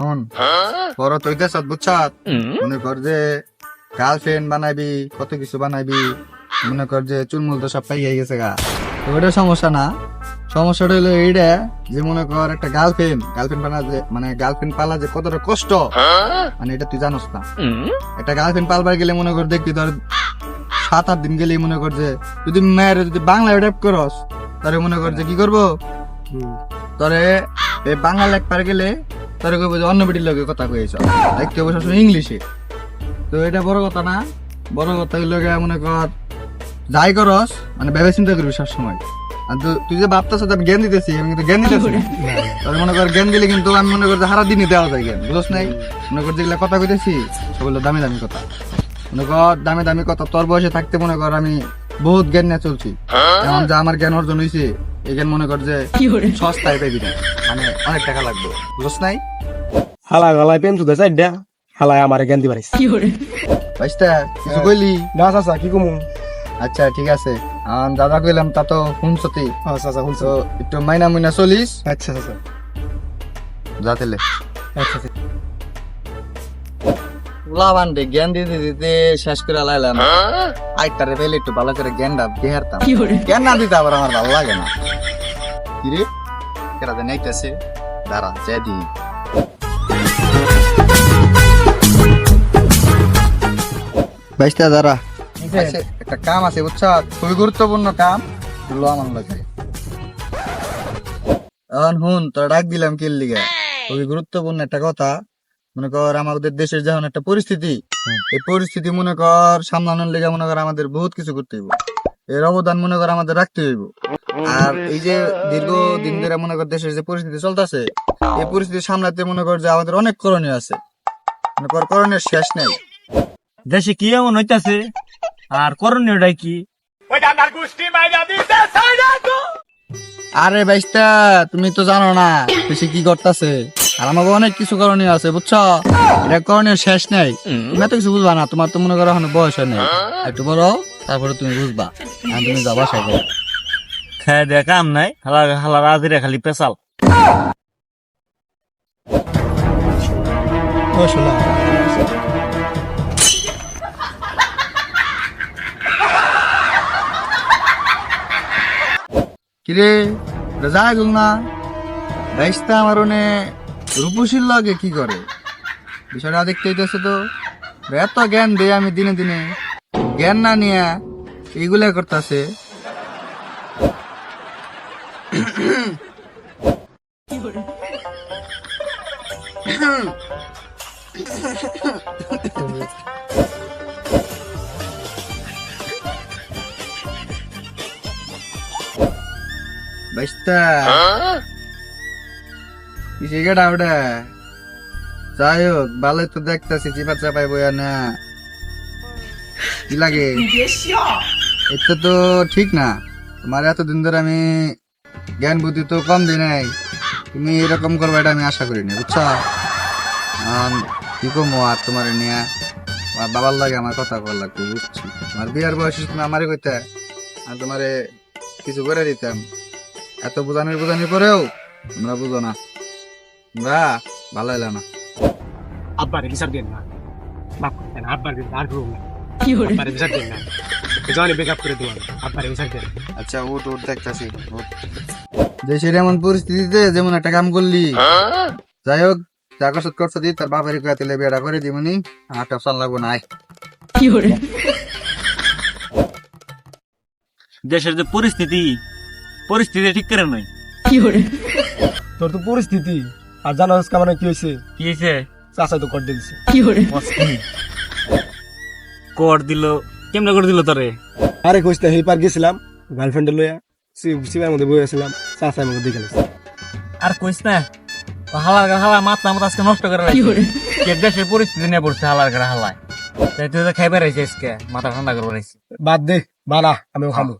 হন বড় তৈতেছ বুঝছাত? মনে কর যে গার্লফ্রেন্ড বানাবি কত কিছু বানাবি মনে কর যে চুলমুল তো সব পাইয়ে গেছে গা। তো ওটা সমস্যা না। সমস্যাটা হলো এইটা যে মনে কর একটা গার্লফ্রেন্ড গার্লফ্রেন্ড বানা যে মানে গার্লফ্রেন্ড পালা যে কতটা কষ্ট। মানে এটা তুই জানোস না। একটা গার্লফ্রেন্ড পালবার গেলে মনে কর দেখবি তোর সাত আট দিন গেলেই মনে কর যে যদি মেয়ের যদি বাংলা অ্যাডাপ্ট করস তাহলে মনে কর যে কি করব? তোরে এই বাংলা লেখবার গেলে তোরে কইব যে অন্য বেটির লগে কথা কইছ দেখতে হবে সবসময় ইংলিশে। তো এটা বড় কথা না। বড় কথা লগে মনে কর যাই করস মানে ভেবে চিন্তা করবি সবসময়। আর তুই যে ভাবতেছ আমি জ্ঞান দিতেছি আমি কিন্তু জ্ঞান দিতেছি না। মনে কর জ্ঞান দিলে কিন্তু আমি মনে কর সারা দিনই দেওয়া যায় জ্ঞান বুঝছ নাই? মনে কর যেগুলা কথা কইতেছি সেগুলো দামি দামি কথা। মনে কর দামি দামি কথা তোর বয়সে থাকতে মনে কর আমি বহুত জ্ঞান নিয়ে চলছি। এমন যে আমার জ্ঞান অর্জন হয়েছে এই মনে কর যে সস্তায় পাইবি না। মানে অনেক টাকা লাগবে। বুঝছ নাই? হালা গলায় পেন তুই চাইডা হালায় আমার জ্ঞান দিবারিস। বাইস্তা কিছু কইলি? না চাচা কি কমু? আচ্ছা ঠিক আছে। আর দাদা কইলাম তা তো শুনছতি। আচ্ছা আচ্ছা শুনছো। একটু মাইনা মুইনা চলিস? আচ্ছা আচ্ছা যা তেলে আচ্ছা আচ্ছা লাভান দে জ্ঞান দিতে দিতে শেষ করে লাইলাম। আইটারে পেলে একটু ভালো করে জ্ঞানটা বিহারতাম জ্ঞান না দিতে আবার আমার ভালো লাগে না। কিরে? কেরা জানি আইতাছে? দাঁড়া যাই বাইশটা দাঁড়া। আচ্ছা, একটা কাম আছে বুঝছ? খুবই গুরুত্বপূর্ণ কাম। লো আমার লাগে। এখন হুন তোর ডাক দিলাম কিল লিগে। খুবই গুরুত্বপূর্ণ একটা কথা। মনে কর আমাদের দেশের যখন একটা পরিস্থিতি এই পরিস্থিতি মনে কর সামলানোর লেগে মনে কর আমাদের বহুত কিছু করতে হইব। এর অবদান মনে কর আমাদের রাখতে হইব। আর এই যে দীর্ঘ দিন ধরে মনে কর দেশের যে পরিস্থিতি চলতেছে এই পরিস্থিতি সামলাতে মনে কর যে আমাদের অনেক করণীয় আছে। মনে কর করণীয় শেষ নেই। দেশে কি এমন হইতাছে? আর করণীয়টাই কি? আরে বাইস্তা তুমি তো জানো না বেশি কি করতেছে। আর আমাকে অনেক কিছু করণীয় আছে বুঝছ? এটা করণীয় শেষ নেই। তুমি এত কিছু বুঝবা না তোমার তো মনে করো এখন বয়স হয় নাই। একটু বড় তারপরে তুমি বুঝবা। আর তুমি যাবা সাইকেল খায় দেয়া কাম নাই। হালা হালা রাজিরে খালি পেশাল কিরে যা গুল না বাইস্তা আমার রূপসীর লাগে কি করে? বিষয়টা দেখতে হইতেছে তো। এত জ্ঞান দেয় আমি দিনে দিনে। জ্ঞান না নিয়ে এইগুলা করতেছে। বাইস্তা। যাই হোক ভালোই তো ঠিক না। তোমার ধরে আমি জ্ঞান বুদ্ধি তো কম দিই নাই। তুমি এরকম করবে এটা আমি আশা করিনি, বুঝছ? কি কমো আর তোমার নিয়ে? বাবার লাগে আমার কথা বল লাগবে, বুঝছি। তোমার বিয়ার বয়সে তুমি আমারে কইতে আর তোমারে কিছু করে দিতাম। এত বোঝানোর বোঝানোর পরেও আমরা বুঝো না। তোমরা ভালো না। আব্বারে বিচার দেন না। করতেন আব্বার দিন আর করুন না। আব্বারে বিচার দেন না। জনে বেকআপ করে আব্বারে বিচার দেন আচ্ছা উঠ উঠ দেখতেছি দেশের এমন পরিস্থিতিতে যেমন একটা কাম করলি যাই হোক যা কষ্ট করছ দি তার বাপের কাতে বিয়েটা করে দিবনি আর টেনশন লাগবো না আয়। দেশের যে পরিস্থিতি পরিস্থিতি ঠিক করে নয় তোর তো পরিস্থিতি আর জানো আজকে মানে কি হয়েছে? কি হয়েছে? চাচা তো কর দিয়েছে কর? দিল কেমনে করে দিল তোরে? আরে কইস না এই পার গেছিলাম গার্লফ্রেন্ডে লইয়া সিবার মধ্যে বই আসছিলাম চাচা আমাকে দেখে আর কইস না হালার গাড়া হালা মাথা মাথা আজকে নষ্ট করে রাখছে কে দেশের পরিস্থিতি নিয়ে পড়ছে হালার গাড়া হালায়। তাই তুই তো খাইবার আইছিস আজকে মাথা ঠান্ডা করে রাখছি বাদ দে বানা আমি খামু।